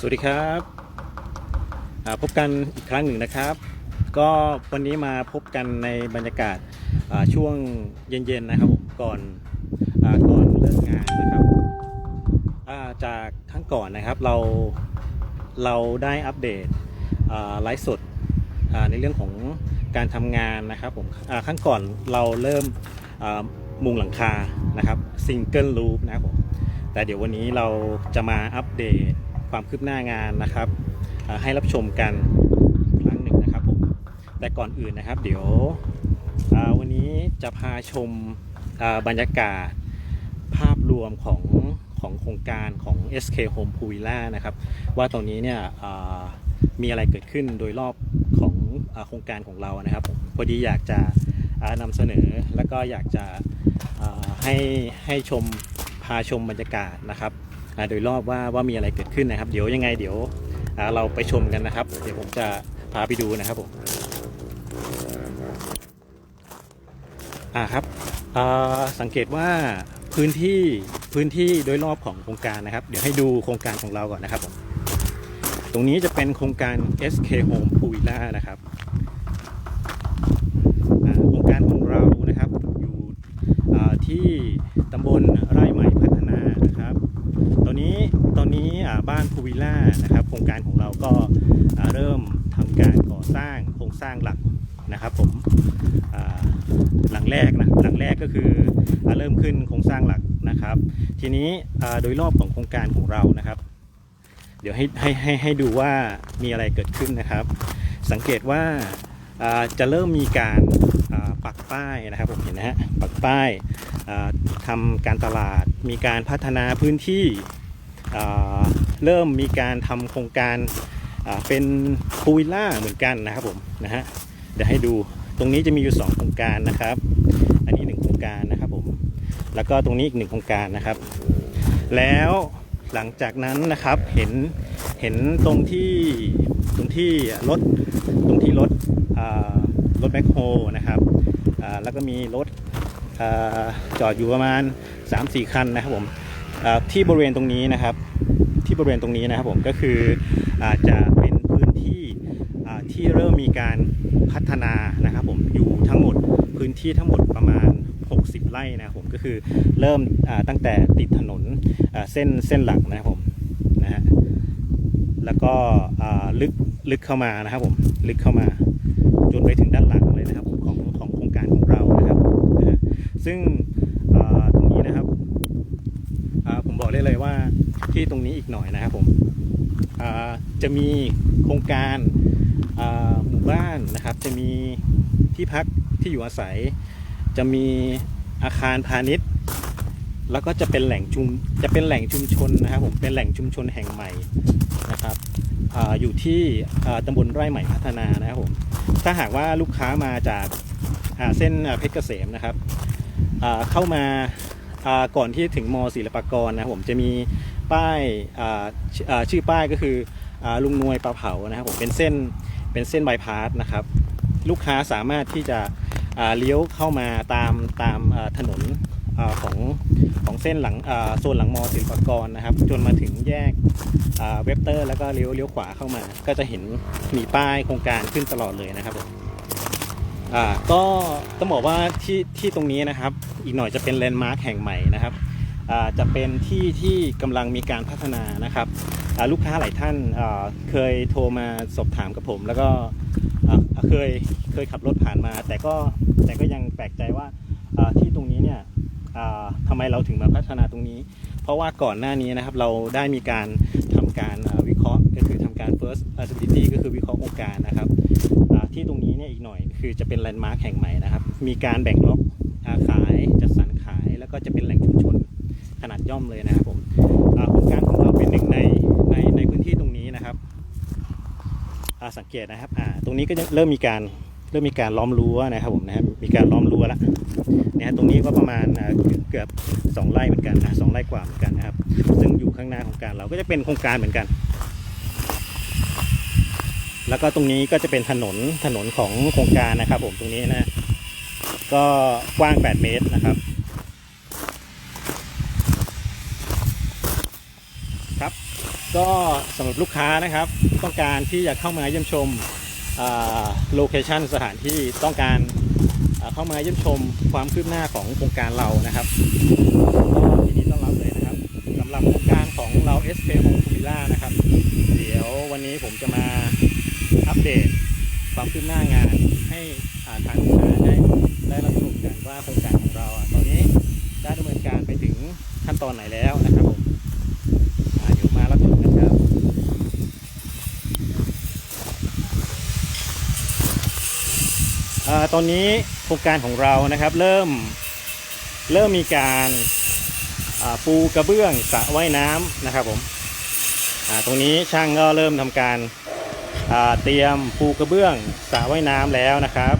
สวัสดีครับพบกันอีกครั้งหนึ่งนะครับ ก็วันนี้มาพบกันในบรรยากาศช่วงเย็นๆนะครับผมก่อนอก่อนเลิกงานนะครับาจากครั้งก่อนนะครับเราเราได้อัปเดตอ่าไลฟ์สดในเรื่องของการทำงานนะครับผมอ่าครั้งก่อนเราเริ่มมุงหลังคานะครับซิงเกิลลูปนะครับผมแต่เดี๋ยววันนี้เราจะมาอัปเดต ความคืบหน้างานนะครับให้รับชมกันครั้งหนึ่งนะครับผมแต่ก่อนอื่นนะครับ เดี๋ยววันนี้จะพาชมบรรยากาศภาพรวมของของโครงการของ SK Home p u i l a นะครับ ว่าตรงนี้เนี่ยมีอะไรเกิดขึ้นโดยรอบของโครงการของเรานะครับผมพอดีอยากจะนำเสนอแล้วก็อยากจะให้ให้ชมพาชมบรรยากาศนะครับ โดยรอบว่าว่ามีอะไรเกิดขึ้นนะครับ เดี๋ยวยังไงเดี๋ยวเราไปชมกันนะครับ เดี๋ยวผมจะพาไปดูนะครับผมอ่าครับอ่าสังเกตว่าพื้นที่พื้นที่โดยรอบของโครงการนะครับ เดี๋ยวให้ดูโครงการของเราก่อนนะครับผมตรงนี้จะเป็นโครงการ SK Home p u i l a นะครับอ่าโครงการของเรานะครับอยู่ อ่าที่ตำบลไร่ใหม่พัฒนานะครับ ตอนนี้ตอนนี้อ่าบ้านพูวิลล่านะครับ โครงการของเราก็อ่าเริ่มทำการก่อส รงโครงสร้างหลักนะครับผมหลังแรกนะหลังแรกก็คืออเริ่มขึ้นโครงสร้างหลักนะครับ ทีนี้โดยรอบของโครงการของเรานะครับ เดี๋ยวให้ให้ให้ให้ดูว่ามีอะไรเกิดขึ้นนะครับ สังเกตว่าจะเริ่มมีการปักป้ายนะครับผมเห็นนะฮะปักป้ายอ่าทำการตลาด มีการพัฒนาพื้นที่เริ่มมีการทำโครงการ เป็นพูวิลล่าเหมือนกันนะครับผมนะฮะเดี๋ยวให้ดูตรงนี้จะมีอยู่ 2 โครงการนะครับ อันนี้ 1 โครงการนะครับผมแล้วก็ตรงนี้อีกหนึ่งโครงการนะครับ แล้วหลังจากนั้นนะครับเห็นเห็นตรงที่ตรงที่รถตรงที่รถรถแบ็คโฮนะครับแล้วก็มีรถอจอดอยู่ประมาณ 3-4 คันนะครับผมที่บริเวณตรงนี้นะครับ ที่บริเวณตรงนี้นะครับผมก็คืออาจจะ ที่เริ่มมีการพัฒนานะครับผมอยู่ทั้งหมดพื้นที่ทั้งหมดประมาณ 60 ไร่นะครับผมก็คือเริ่มตั้งแต่ติดถนนเส้นเส้นหลักนะครับผมนะฮะแล้วก็ลึกลึกเข้ามานะครับผมลึกเข้ามาจนไปถึงด้านหลังเลยนะครับของของโครงการของเรานะครับนะซึ่งตรงนี้นะครับผมบอกได้เลยว่าที่ตรงนี้อีกหน่อยนะครับผมจะมีโครงการ หมู่บ้านนะครับจะมีที่พักที่อยู่อาศัย จะมีอาคารพาณิชย์ แล้วก็จะเป็นแหล่งชุมจะเป็นแหล่งชุมชนนะครับผมเป็นแหล่งชุมชนแห่งใหม่นะครับออยู่ที่ตำบลไร่ใหม่พัฒนานะครับผมถ้าหากว่าลูกค้ามาจากาเส้นเพชรเกษมนะครับเข้ามาก่อนที่ถึงมศิลปากรนะครับผมจะมีป้ายชื่อป้ายก็คือลุงนวยปลาเผานะครับผมเป็นเส้น เป็นเส้นบายพาสนะครับ ลูกค้าสามารถที่จะเลี้ยวเข้ามาตามตามถนนอของของเส้นหลังโซนหลังมอศิลปากรนะครับ จนมาถึงแยกเว็บเตอร์ แล้วก็เลี้ยวเลี้ยวขวาเข้ามา ก็จะเห็นมีป้ายโครงการขึ้นตลอดเลยนะครับก็ต้องบอกว่าที่ที่ตรงนี้นะครับ อีกหน่อยจะเป็นแลนด์มาร์คแห่งใหม่นะครับ จะเป็นที่ที่กำลังมีการพัฒนานะครับลูกค้าหลายท่านเคยโทรมาสอบถามกับผม แล้วก็เคยเคยขับรถผ่านมา แต่ก็แต่ก็ยังแปลกใจว่าที่ตรงนี้เนี่ยทำไมเราถึงมาพัฒนาตรงนี้ เพราะว่าก่อนหน้านี้นะครับเราได้มีการทำการวิเคราะห์ก็คือทำการ first feasibility ก็คือวิเคราะห์โครงการนะครับที่ตรงนี้เนี่ยอีกหน่อยคือจะเป็นแลนด์มาร์คแห่งใหม่นะครับ มีการแบ่งล็อกขายจัดสรรขายแล้วก็จะเป็นแหล่งชุมชน ขนาดย่อมเลยนะครับผมโครงการของเราเป็นหนึ่งในในในพื้นที่ตรงนี้นะครับสังเกตนะครับตรงนี้ก็จะเริ่มมีการเริ่มมีการล้อมรั้วนะครับผมนะครับมีการล้อมรั้วแล้วเนี่ยฮะตรงนี้ก็ประมาณเกือบสองไร่เหมือนกันนะสองไร่กว่าเหมือนกันนะครับ ซึ่งอยู่ข้างหน้าของการเราก็จะเป็นโครงการเหมือนกัน แล้วก็ตรงนี้ก็จะเป็นถนนถนนของโครงการนะครับ ผมตรงนี้นะก็กว้าง 8 เมตรนะครับ ครับ ก็สำหรับลูกค้านะครับ ต้องการที่จะเข้ามาเยี่ยมชมโลเคชันสถานที่ต้องการเข้ามาเยี่ยมชมความคืบหน้าของโครงการเรานะครับก็ยินดีต้อนรับเลยนะครับสำหรับโครงการของเรา s p Home v i l l a นะครับ เดี๋ยววันนี้ผมจะมาอัปเดตความคืบหน้างานให้ทางลูกค้าได้ได้รับชมกันว่าโครงการของเราตอนนี้ได้ดำเนินการไปถึงขั้นตอนไหนแล้วนะครับผมอ่าเดี๋ยวมารับชมกันครับ อ่า ตอนนี้โครงการของเรานะครับเริ่มเริ่มมีการปูกระเบื้องสระว่ายน้ำนะครับผมตรงนี้ช่างก็เริ่มทำการเตรียมปูกระเบื้องสระว่ายน้ำแล้วนะครับ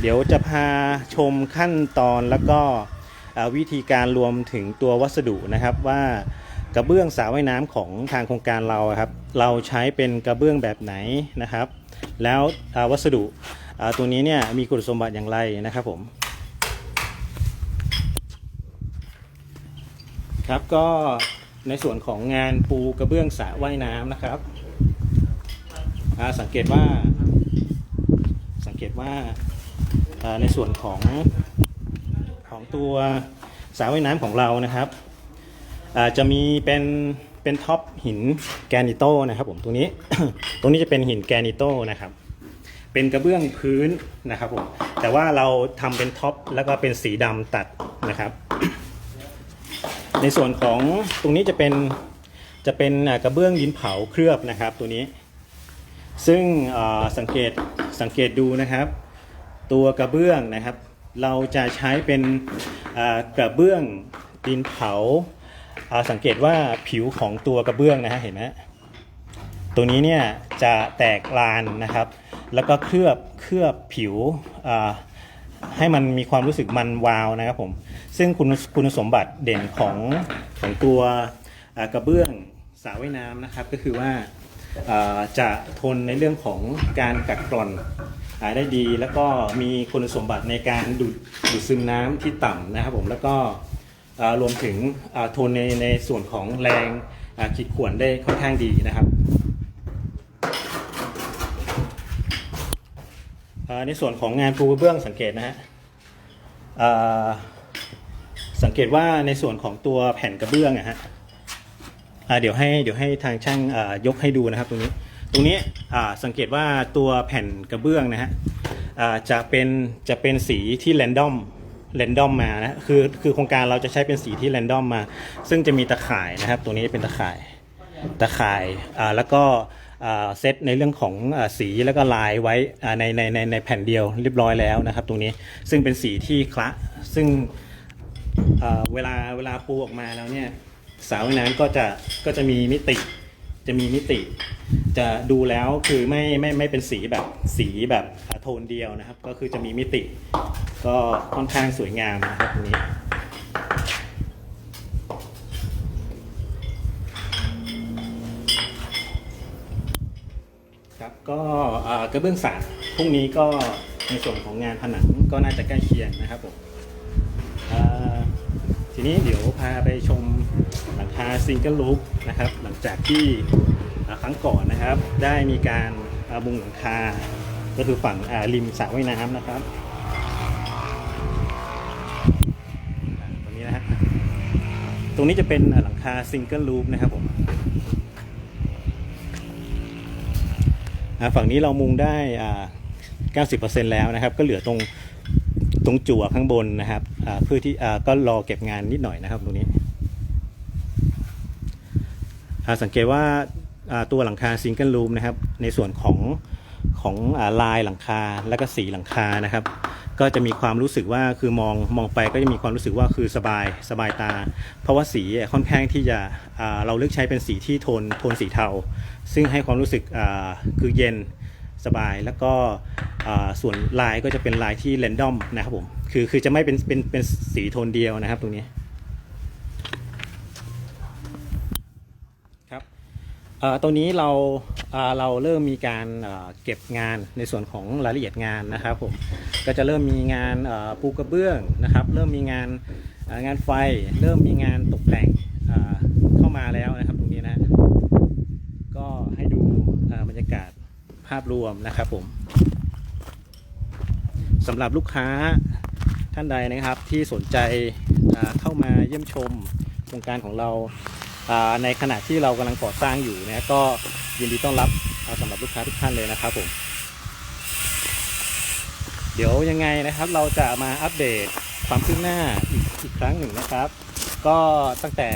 เดี๋ยวจะพาชมขั้นตอนแล้วก็วิธีการรวมถึงตัววัสดุนะครับว่า กระเบื้องสระว่ายน้ำของทางโครงการเราครับ เราใช้เป็นกระเบื้องแบบไหนนะครับ แล้ววัสดุตัวนี้เนี่ยมีคุณสมบัติอย่างไรนะครับผมครับก็ในส่วนของงานปูกระเบื้องสระว่ายน้ำนะครับสังเกตว่า สังเกตว่าในส่วนของของตัวสระว่ายน้ำของเรานะครับ จะมีเป็นเป็นท็อปหินแกรนิโตนะครับผมตรงนี้ ตรงนี้จะเป็นหินแกรนิโตนะครับ เป็นกระเบื้องพื้นนะครับผมแต่ว่าเราทำเป็นท็อปแล้วก็เป็นสีดำตัดนะครับ ในส่วนของตรงนี้จะเป็นจะเป็นกระเบื้องดินเผาเคลือบนะครับตัวนี้ ซึ่งสังเกตสังเกตดูนะครับ ตัวกระเบื้องนะครับ เราจะใช้เป็นกระเบื้องดินเผา สังเกตว่าผิวของตัวกระเบื้องนะฮะเห็นไหมตรงนี้เนี่ยจะแตกลานนะครับ แล้วก็เคลือบเคลือบผิวให้มันมีความรู้สึกมันวาวนะครับผมซึ่งคุณคุณสมบัติเด่นของของตัวกระเบื้องสระว่ายน้ำนะครับ ก็คือว่าจะทนในเรื่องของการกัดกร่อนได้ดี แล้วก็มีคุณสมบัติในการดูดดูดซึมน้ำที่ต่ำนะครับผมแล้วก็ รวมถึงอ่าโทนในในส่วนของแรงขีดข่วนได้ค่อนข้างดีนะครับในส่วนของงานปูกระเบื้องสังเกตนะฮะสังเกตว่าในส่วนของตัวแผ่นกระเบื้องอะฮะเดี๋ยวให้เดี๋ยวให้ทางช่างยกให้ดูนะครับตรงนี้ ตรงนี้สังเกตว่าตัวแผ่นกระเบื้องนะฮะจะเป็นจะเป็นสีที่แรนดอม เรนดอมมานะคือคือโครงการเราจะใช้เป็นสีที่เรนดอมมา ซึ่งจะมีตะข่ายนะครับ ตัวนี้เป็นตะข่ายตะข่ายอ่าแล้วก็อ่าเซตในเรื่องของอาสีแล้วก็ลายไว้อ่าในในในในแผ่นเดียวเรียบร้อยแล้วนะครับ ตรงนี้ซึ่งเป็นสีที่คละซึ่งอ่าเวลาเวลาปูออกมาแล้วเนี่ยสาวน้ำก็จะก็จะมีมิติจะมีมิติ จะดูแล้วคือไม่ไม่ไม่เป็นสีแบบสีแบบโทนเดียวนะครับ ก็คือจะมีมิติ ก็ค่อนข้างสวยงามนะครับนี้ ครับก็กระเบื้องสารพรุ่งนี้ก็ในส่วนของงานผนังก็น่าจะใกล้เคียงนะครับผมทีนี้เดี๋ยวพาไปชมหลังคาซิงเกิลลูปนะครับ หลังจากที่ครั้งก่อนนะครับ ได้มีการอ่ามุงหลังคาก็คือฝั่งริมสระว่ายน้ำนะครับ ตรงนี้นะฮะ ตรงนี้จะเป็นหลังคาซิงเกิลลูปนะครับผมฝั่งนี้เรามุงได้อ่า90%แล้วนะครับ ก็เหลือตรงตรงจั่วข้างบนนะครับเพื่อที่ก็รอเก็บงานนิดหน่อยนะครับตรงนี้สังเกตว่าตัวหลังคาซิงเกิลลูมนะครับ ในส่วนของของอลายหลังคาและก็สีหลังคานะครับ ก็จะมีความรู้สึกว่าคือมองมองไปก็จะมีความรู้สึกว่าคือสบายสบายตา เพราะว่าสีค่อนข้างที่จะเราเลือกใช้เป็นสีที่โทนโทนสีเทา ซึ่งให้ความรู้สึกคือเย็นสบายแล้วก็ส่วนลายก็จะเป็นลายที่เรนดอมนะครับผมคือคือจะไม่เป็นเป็นเป็นสีโทนเดียวนะครับตรงนี้ครับ เอ่อ ตรงนี้เราเราเริ่มมีการเก็บงานในส่วนของรายละเอียดงานนะครับผมก็จะเริ่มมีงานปูกระเบื้องนะครับ เริ่มมีงานงานไฟ เริ่มมีงานตกแต่งเข้ามาแล้วนะครับตรงนี้นะ ก็ให้ดูบรรยากาศภาพรวมนะครับผมสำหรับลูกค้าท่านใดนะครับที่สนใจเข้ามาเยี่ยมชมโครงการของเรา ในขณะที่เรากำลังก่อสร้างอยู่นะก็ยินดีต้อนรับอ่าสำหรับลูกค้าทุกท่านเลยนะครับผม เดี๋ยวยังไงนะครับเราจะมาอัปเดตความคืบหน้าอีกอีกครั้งหนึ่งนะครับ ก็ตั้งแต่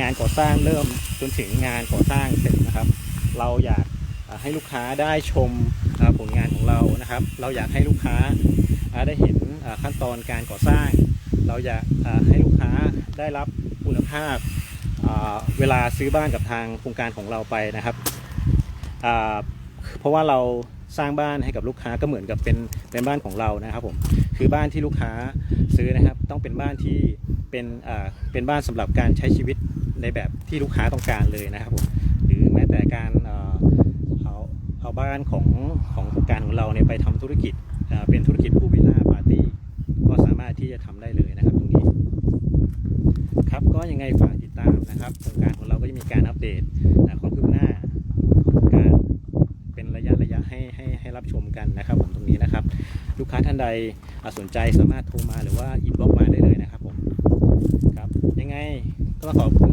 งานก่อสร้างเริ่มจนถึงงานก่อสร้างเสร็จนะครับ เราอยากให้ลูกค้าได้ชมผลงานของเรานะครับ เราอยากให้ลูกค้าได้เห็นขั้นตอนการก่อสร้าง เราอยากให้ลูกค้าได้รับคุณภาพ เวลาซื้อบ้านกับทางโครงการของเราไปนะครับเพราะว่าเราสร้างบ้านให้กับลูกค้าก็เหมือนกับเป็นเป็นบ้านของเรานะครับผมคือบ้านที่ลูกค้าซื้อนะครับ ต้องเป็นบ้านที่เป็นเป็นบ้านสำหรับการใช้ชีวิตในแบบที่ลูกค้าต้องการเลยนะครับผมหรือแม้แต่การเอาเอาบ้านของของโครงการของเราเนี่ยไปทำธุรกิจเป็นธุรกิจพูวิลล่าปาร์ตี้ก็สามารถที่จะทำได้เลยนะครับตรงนี้ครับก็ยังไงฝากามนะครับโครงการของเราก็จะมีการอัปเดตความคืบหน้าโครงการเป็นระยะระยะให้ให้ให้รับชมกันนะครับผมตรงนี้นะครับ ลูกค้าท่านใดสนใจสามารถโทรมาหรือว่าอินบ็อกมาได้เลยนะครับผมครับยังไงก็ขอบคุณ